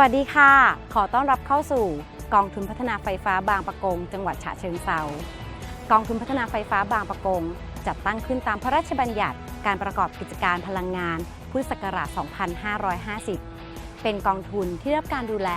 วัสดีค่ะ ขอต้อนรับเข้าสู่กองทุนพัฒนาไฟฟ้าบางปะกง จังหวัดฉะเชิงเซากองทุนพัฒนาไฟฟ้าบางปะกง จัดตั้งขึ้นตามพระราชบัญญัติการประกอบกิจการพลังงาน พุทธศักราช 2550 เป็นกองทุนที่รับการดูแล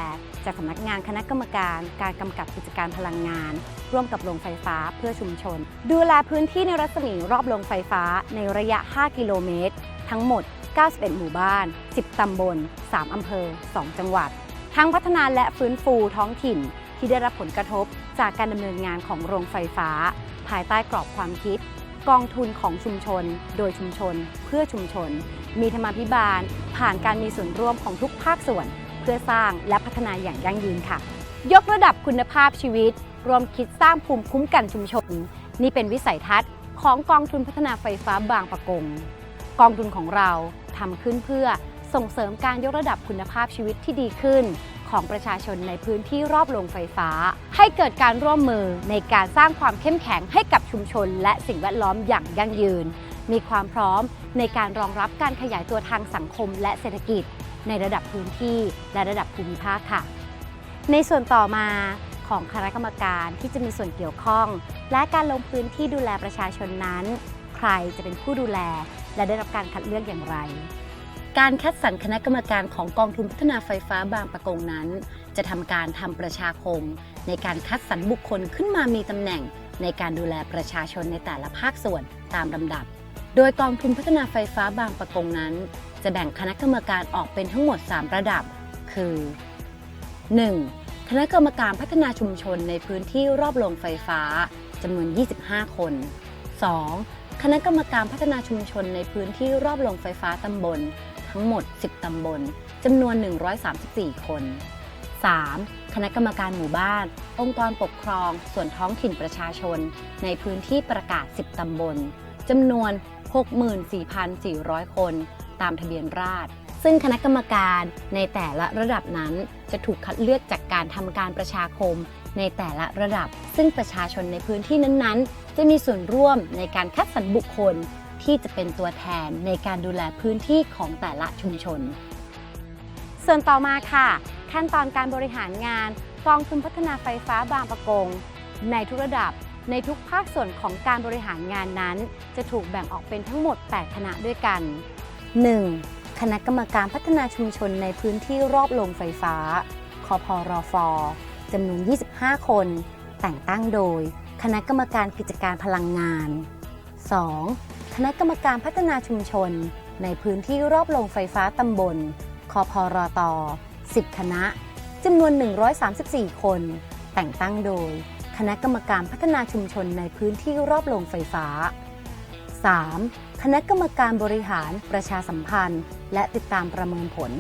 จากสำนักงานคณะกรรมการการกำกับกิจการพลังงาน ร่วมกับโรงไฟฟ้าเพื่อชุมชน ดูแลพื้นที่ในรัศมีรอบโรงไฟฟ้าในระยะ 5 กิโลเมตร ทั้งหมด 91 หมู่บ้าน 10 ตำบล 3 อำเภอ 2 จังหวัด ทั้งพัฒนาและฟื้นฟูท้องถิ่นที่ได้รับผลกระทบจากการดำเนินงานของโรงไฟฟ้า ภายใต้กรอบความคิด กองทุนของชุมชน โดยชุมชน เพื่อชุมชน มีธรรมาภิบาล ผ่านการมีส่วนร่วมของทุกภาคส่วน เพื่อสร้างและพัฒนาอย่างยั่งยืนค่ะ ยกระดับคุณภาพชีวิต รวมคิดสร้างภูมิคุ้มกันชุมชน นี่เป็นวิสัยทัศน์ของกองทุนพัฒนาไฟฟ้าบางปะกง กองทุนของเรา ทำขึ้นเพื่อส่งเสริมการยกระดับคุณภาพชีวิตที่ดีขึ้น ของประชาชนในพื้นที่รอบโรงไฟฟ้า ให้เกิดการร่วมมือในการสร้างความเข้มแข็งให้กับชุมชน และสิ่งแวดล้อมอย่างยั่งยืน มีความพร้อมในการรองรับการขยายตัวทางสังคมและเศรษฐกิจ ในระดับพื้นที่และระดับภูมิภาคค่ะ ในส่วนต่อมาของคณะกรรมการที่จะมีส่วนเกี่ยวข้อง และการลงพื้นที่ดูแลประชาชนนั้น ใครจะเป็นผู้ดูแล และได้รับการคัดเลือกอย่างไร การคัดสรรคณะกรรมการของกองทุนพัฒนาไฟฟ้าบางประกงนั้น จะทำการทำประชาคม ในการคัดสรรบุคคลขึ้นมามีตำแหน่ง ในการดูแลประชาชนในแต่ละภาคส่วนตามลำดับ โดยกองทุนพัฒนาไฟฟ้าบางประกงนั้น จะแบ่งคณะกรรมการออกเป็นทั้งหมด 3 ระดับ คือ 1. คณะกรรมการพัฒนาชุมชนในพื้นที่รอบโรงไฟฟ้าจำนวน 25 คน 2. คณะกรรมการพัฒนาชุมชนในพื้นที่รอบโรงไฟฟ้าตำบล ทั้งหมด 10 ตำบลจำนวน 134 คน 3. คณะกรรมการหมู่บ้าน องค์กรปกครอง ส่วนท้องถิ่นประชาชน ในพื้นที่ประกาศ 10 ตำบลจำนวน 64,400 คน ตามทะเบียนราษฎรซึ่งคณะกรรมการในแต่ละระดับนั้น จะถูกคัดเลือกจากการทำการประชาคมในแต่ละระดับ ซึ่งประชาชนในพื้นที่นั้นๆ จะมีส่วนร่วมในการคัดสรรบุคคลที่จะเป็นตัวแทนในการดูแลพื้นที่ของแต่ละชุมชน ส่วนต่อมาค่ะ ขั้นตอนการบริหารงานกองทุนพัฒนาไฟฟ้าบางปะกง ในทุกระดับในทุกภาคส่วนของการบริหารงานนั้น จะถูกแบ่งออกเป็นทั้งหมด 8 คณะด้วยกัน 1. คณะกรรมการพัฒนาชุมชนในพื้นที่รอบโรงไฟฟ้าคพรฟจำนวน 25 คน แต่งตั้งโดย คณะกรรมการกิจการพลังงาน 2. คณะกรรมการพัฒนาชุมชน ในพื้นที่รอบโรงไฟฟ้าตำบล คพรต 10 คณะจำนวน 134 คน แต่งตั้งโดย คณะกรรมการพัฒนาชุมชนในพื้นที่รอบโรงไฟฟ้า 3. คณะกรรมการบริหารประชาสัมพันธ์ และติดตามประเมินผล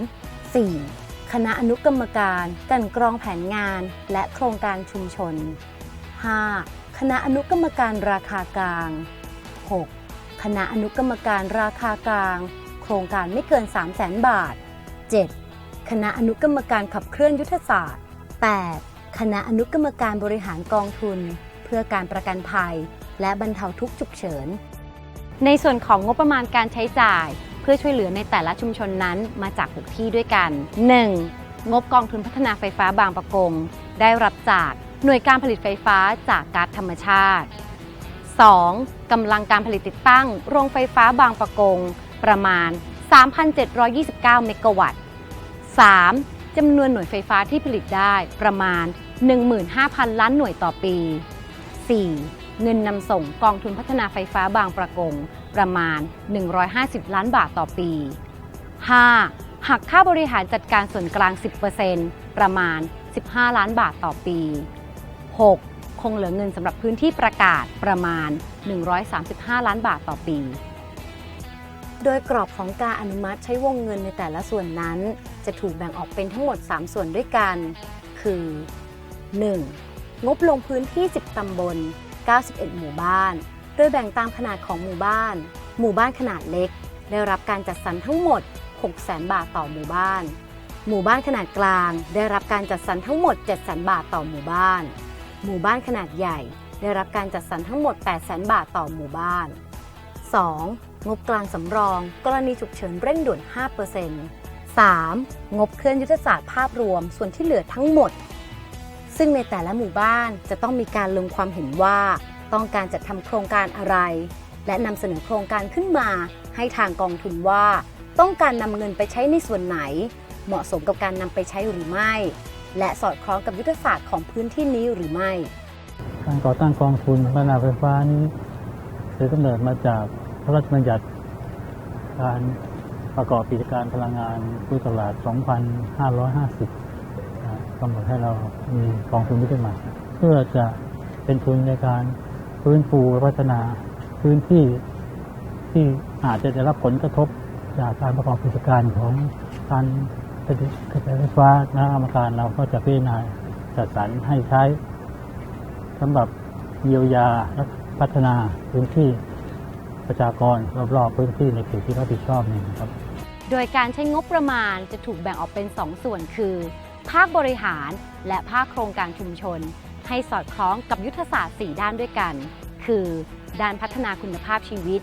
4. คณะอนุกรรมการกันกรองแผนงานและโครงการชุมชน 5. คณะอนุกรรมการราคากลาง 6. คณะอนุกรรมการราคากลาง โครงการไม่เกิน 3 0 0 0 0 0 บาท 7. คณะอนุกรรมการขับเคลื่อนยุทธศาสตร์ 8. คณะอนุกรรมการบริหารกองทุน เพื่อการประกันภัย และบรรเทาทุกข์ฉุกเฉิน ในส่วนของงบประมาณการใช้จ่าย เพื่อช่วยเหลือในแต่ละชุมชนนั้นมาจาก 6 ที่ด้วยกัน 1. งบกองทุนพัฒนาไฟฟ้าบางประกง ได้รับจาก หน่วยการผลิตไฟฟ้าจากก๊าซธรรมชาติ 2. กำลังการผลิตติดตั้ง โรงไฟฟ้าบางประกง ประมาณ 3,729 เมกะวัตต์ 3. จำนวนหน่วยไฟฟ้าที่ผลิตได้ประมาณ 15,000 ล้านหน่วยต่อปี 4. เงินนำส่งกองทุนพัฒนาไฟฟ้าบางประกง ประมาณ 150 ล้านบาทต่อปี 5. หักค่าบริหารจัดการส่วนกลาง 10%ประมาณ 15 ล้านบาทต่อปี 6. คงเหลือเงินสำหรับพื้นที่ประกาศประมาณ 135 ล้านบาทต่อปี โดยกรอบของการอนุมัติใช้วงเงินในแต่ละส่วนนั้น จะถูกแบ่งออกเป็นทั้งหมด 3 ส่วนด้วยกัน คือ 1. งบลงพื้นที่ 10 ตำบล 91 หมู่บ้าน โดยแบ่งตามขนาดของหมู่บ้าน หมู่บ้านขนาดเล็ก ได้รับการจัดสรรทั้งหมด 600,000 บาทต่อหมู่บ้าน หมู่บ้านขนาดกลาง ได้รับการจัดสรรทั้งหมด 700,000 บาทต่อหมู่บ้าน หมู่บ้านขนาดใหญ่ ได้รับการจัดสรรทั้งหมด 800,000 บาทต่อหมู่บ้าน 2. งบกลางสำรอง กรณีฉุกเฉินเร่งด่วน 5% 3. งบเคลื่อนยุทธศาสตร์ภาพรวมส่วนที่เหลือทั้งหมด ซึ่งในแต่ละหมู่บ้านจะต้องมีการลงความเห็นว่า ต้องการจัดทำโครงการอะไร และนำเสนอโครงการขึ้นมา ให้ทางกองทุนว่า ต้องการนำเงินไปใช้ในส่วนไหน เหมาะสมกับการนำไปใช้หรือไม่ และสอดคล้องกับยุทธศาสตร์ของพื้นที่นี้หรือไม่ การก่อตั้งกองทุนพัฒนาไฟฟ้านี้ถือกำเนิดมาจากพระราชบัญญัติ การประกอบกิจการพลังงานพุทธศักราช 2550กำหนดให้เรามีกองทุนนี้ขึ้นมา เพื่อจะเป็นทุนในการฟื้นฟูและพัฒนาพื้นที่ที่อาจจะได้รับผลกระทบจากการประกอบกิจการของการ กระแสไฟฟ้าคณะกรรมการเราก็จะพิจารณาจัดสรรให้ใช้สำหรับเยียวยาและพัฒนาพื้นที่ประชากรรอบๆพื้นที่ในเขตที่รับผิดชอบนี่นะครับ โดยการใช้งบประมาณจะถูกแบ่งออกเป็น 2 ส่วนคือ ภาคบริหารและภาคโครงการชุมชน ให้สอดคล้องกับยุทธศาสตร์ 4 ด้านด้วยกัน คือ ด้านพัฒนาคุณภาพชีวิต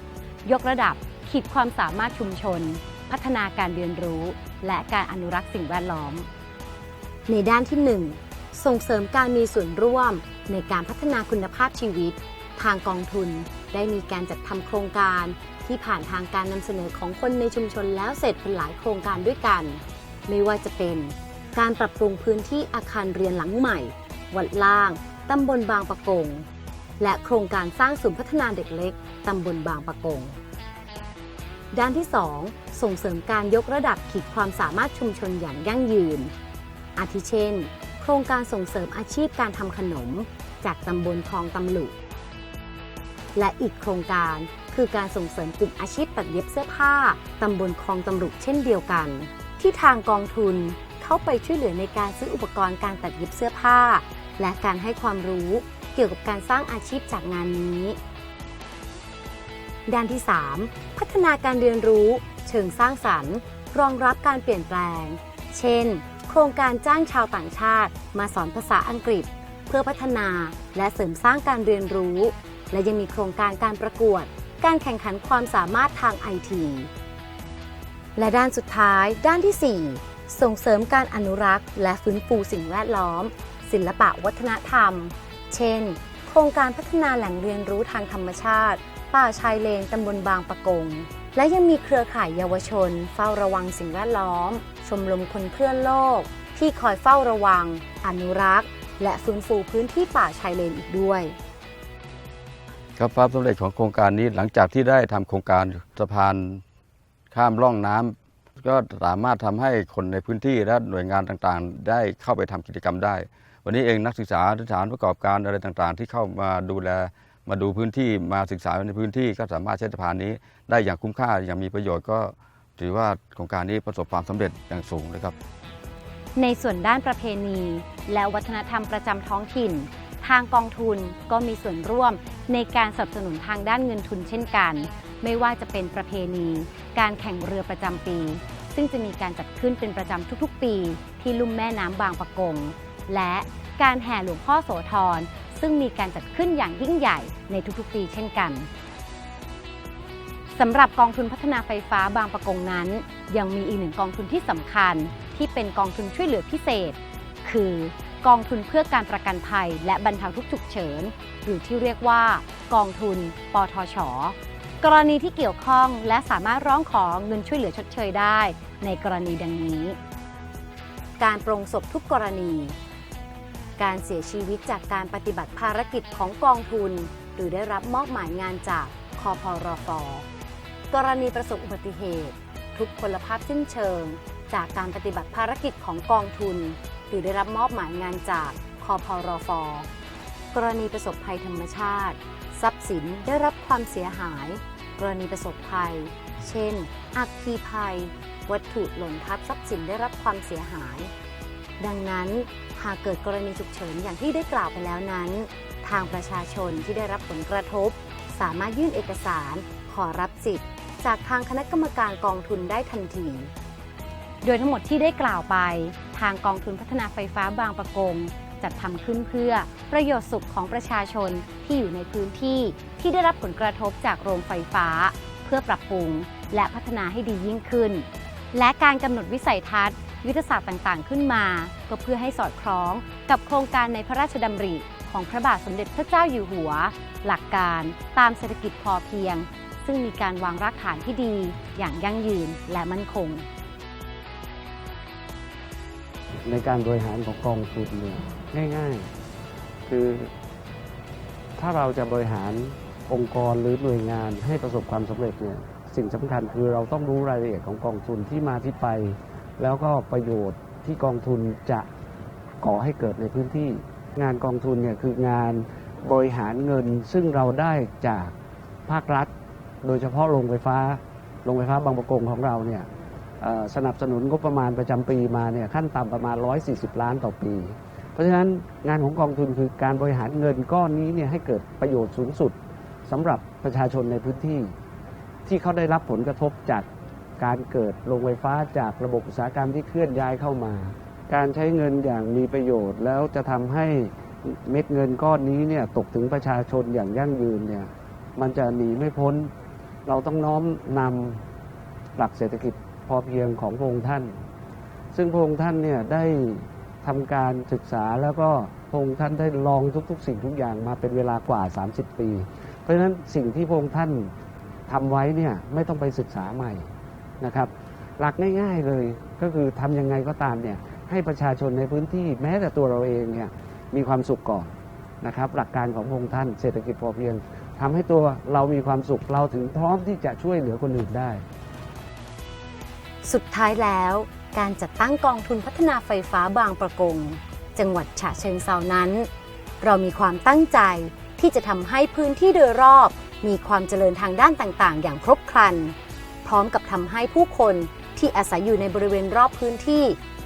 ยกระดับขีดความสามารถชุมชน พัฒนาการเรียนรู้ และการอนุรักษ์สิ่งแวดล้อม ในด้านที่ 1 ส่งเสริมการมีส่วนร่วมในการพัฒนาคุณภาพชีวิต ทางกองทุนได้มีการจัดทำโครงการที่ผ่านทางการนำเสนอของคนในชุมชนแล้วเสร็จเป็นหลายโครงการด้วยกัน ไม่ว่าจะเป็น การปรับปรุงพื้นที่อาคารเรียนหลังใหม่ วัดล่าง ตำบลบางปะกง และโครงการสร้างศูนย์พัฒนาเด็กเล็ก ตำบลบางปะกง ด้านที่ 2 ส่งเสริมการยกระดับขีดความสามารถชุมชนอย่างยั่งยืน อาทิเช่น โครงการส่งเสริมอาชีพการทำขนม จากตำบลคลองตำลุและอีกโครงการคือการส่งเสริมกลุ่มอาชีพตัดเย็บเสื้อผ้าตำบลคลองตำลุเช่นเดียวกัน ที่ทางกองทุนเข้าไปช่วยเหลือในการซื้ออุปกรณ์การตัดเย็บเสื้อผ้า และการให้ความรู้เกี่ยวกับการสร้างอาชีพจากงานนี้ ด้านที่ 3 พัฒนาการเรียนรู้ เชิงสร้างสรรค์ รองรับการเปลี่ยนแปลง เช่น โครงการจ้างชาวต่างชาติ มาสอนภาษาอังกฤษ เพื่อพัฒนาและเสริมสร้างการเรียนรู้ และยังมีโครงการการประกวด การแข่งขันความสามารถทางไอที และด้านสุดท้าย ด้านที่ 4 ส่งเสริมการอนุรักษ์ และฟื้นฟูสิ่งแวดล้อม ศิลปะวัฒนธรรม เช่น ครงการพัฒนาแหล่งเรียนรู้ทางธรรมชาติ ป่าชายเลนตำบลบางปะกง และยังมีเครือข่ายเยาวชน เฝ้าระวังสิ่งแวดล้อม ชมรมคนเพื่อนโลก ที่คอยเฝ้าระวัง อนุรักษ์ และฟื้นฟูพื้นที่ป่าชายเลนอีกด้วย ครับความสำเร็จของโครงการนี้หลังจากที่ได้ทำโครงการสะพานข้ามร่องน้ำก็สามารถทำให้คนในพื้นที่และหน่วยงานต่างๆ ได้เข้าไปทำกิจกรรมได้ วันนี้เองนักศึกษาสถานประกอบการอะไรต่างๆ ที่เข้ามาดูแลมาดูพื้นที่มาศึกษาในพื้นที่ก็สามารถใช้สะพานนี้ ได้อย่างคุ้มค่าอย่างมีประโยชน์ก็ถือว่าโครงการนี้ประสบความสำเร็จอย่างสูงนะครับ ในส่วนด้านประเพณี และวัฒนธรรมประจำท้องถิ่น ทางกองทุนก็มีส่วนร่วมในการสนับสนุนทางด้านเงินทุนเช่นกัน ไม่ว่าจะเป็นประเพณี การแข่งเรือประจำปี ซึ่งจะมีการจัดขึ้นเป็นประจำทุกๆ ปี ที่ลุ่มแม่น้ำบางปะกง และการแห่หลวงพ่อโสธรซึ่งมีการจัดขึ้นอย่างยิ่งใหญ่ในทุกๆปีเช่นกันสำหรับกองทุนพัฒนาไฟฟ้าบางประกงนั้น ยังมีอีกหนึ่งกองทุนที่สำคัญ ที่เป็นกองทุนช่วยเหลือพิเศษ คือกองทุนเพื่อการประกันภัย และบรรเทาทุกข์ฉุกเฉิน หรือที่เรียกว่า กองทุน ปทช กรณีที่เกี่ยวข้องและสามารถร้องขอเงินช่วยเหลือชดเชยได้ ในกรณีดังนี้ การปรงศพทุกกรณี การเสียชีวิตจากการปฏิบัติภารกิจของกองทุน หรือได้รับมอบหมายงานจากคอพรฟกรณีประสบอุบัติเหตุ ทุกพลภาพสิ้นเชิง จากการปฏิบัติภารกิจของกองทุน หรือได้รับมอบหมายงานจากคอพรฟกรณีประสบภัยธรรมชาติ ทรัพย์สินได้รับความเสียหาย กรณีประสบภัย เช่นอัคคีภัย วัตถุหล่นทับทรัพย์สินได้รับความเสียหาย ดังนั้นหากเกิดกรณีฉุกเฉินอย่างที่ได้กล่าวไปแล้วนั้น ทางประชาชนที่ได้รับผลกระทบ สามารถยื่นเอกสาร ขอรับสิทธิ์ จากทางคณะกรรมการกองทุนได้ทันที โดยทั้งหมดที่ได้กล่าวไป ทางกองทุนพัฒนาไฟฟ้าบางประกงจัดทำขึ้นเพื่อประโยชน์สุขของประชาชนที่อยู่ในพื้นที่ที่ได้รับผลกระทบจากโรงไฟฟ้า เพื่อปรับปรุงและพัฒนาให้ดียิ่งขึ้น และการกำหนดวิสัยทัศน์ ยุทธศาสตร์ต่างๆ ขึ้นมา ก็เพื่อให้สอดคล้องกับโครงการในพระราชดำริ ของพระบาทสมเด็จพระเจ้าอยู่หัว หลักการตามเศรษฐกิจพอเพียง ซึ่งมีการวางรากฐานที่ดี อย่างยั่งยืนและมั่นคง ในการบริหารของกองทุนเนี่ยง่าย ๆ คือ ถ้าเราจะบริหารองค์กรหรือหน่วยงานให้ประสบความสำเร็จเนี่ยสิ่งสำคัญคือเราต้องรู้รายละเอียดของกองทุนที่มาที่ไป แล้วก็ประโยชน์ที่กองทุนจะก่อให้เกิดในพื้นที่ งานกองทุนเนี่ยคืองานบริหารเงินซึ่งเราได้จากภาครัฐ โดยเฉพาะโรงไฟฟ้าโรงไฟฟ้าบางประกงของเราเนี่ยสนับสนุนงบประมาณประจำปีมาเนี่ยขั้นต่ำประมาณ 140 ล้านต่อปี เพราะฉะนั้นงานของกองทุนคือการบริหารเงินก้อนนี้เนี่ยให้เกิดประโยชน์สูงสุดสำหรับประชาชนในพื้นที่ ที่เขาได้รับผลกระทบจาก การเกิดโรงไฟฟ้าจากระบบอุตสาหกรรมที่เคลื่อนย้ายเข้ามา การใช้เงินอย่างมีประโยชน์ แล้วจะทำให้เม็ดเงินก้อนนี้เนี่ยตกถึงประชาชนอย่างยั่งยืนเนี่ยมันจะหนีไม่พ้น เราต้องน้อมนำหลักเศรษฐกิจพอเพียงของพระองค์ท่าน ซึ่งพระองค์ท่านเนี่ยได้ทำการศึกษาแล้วก็พระองค์ท่านได้ลองทุก ๆ สิ่งทุกอย่างมาเป็นเวลากว่า 30 ปี เพราะฉะนั้นสิ่งที่พระองค์ท่านทำไว้เนี่ยไม่ต้องไปศึกษาใหม่ นะครับ หลักง่ายๆเลยก็คือทำยังไงก็ตามเนี่ยให้ประชาชนในพื้นที่แม้แต่ตัวเราเองเนี่ยมีความสุขก่อนนะครับหลักการของพระองค์ท่านเศรษฐกิจพอเพียงทำให้ตัวเรามีความสุขเราถึงพร้อมที่จะช่วยเหลือคนอื่นได้ สุดท้ายแล้วการจัดตั้งกองทุนพัฒนาไฟฟ้าบางประกง จังหวัดฉะเชิงเซานั้น เรามีความตั้งใจที่จะทำให้พื้นที่โดยรอบ มีความเจริญทางด้านต่าง ๆ อย่างครบครัน พร้อมกับทำให้ผู้คนที่อาศัยอยู่ในบริเวณรอบพื้นที่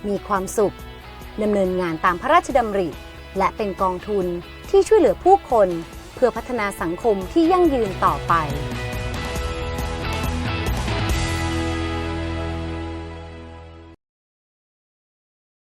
มีความสุขดำเนินงานตามพระราชดำริ และเป็นกองทุนที่ช่วยเหลือผู้คน เพื่อพัฒนาสังคมที่ยั่งยืนต่อไป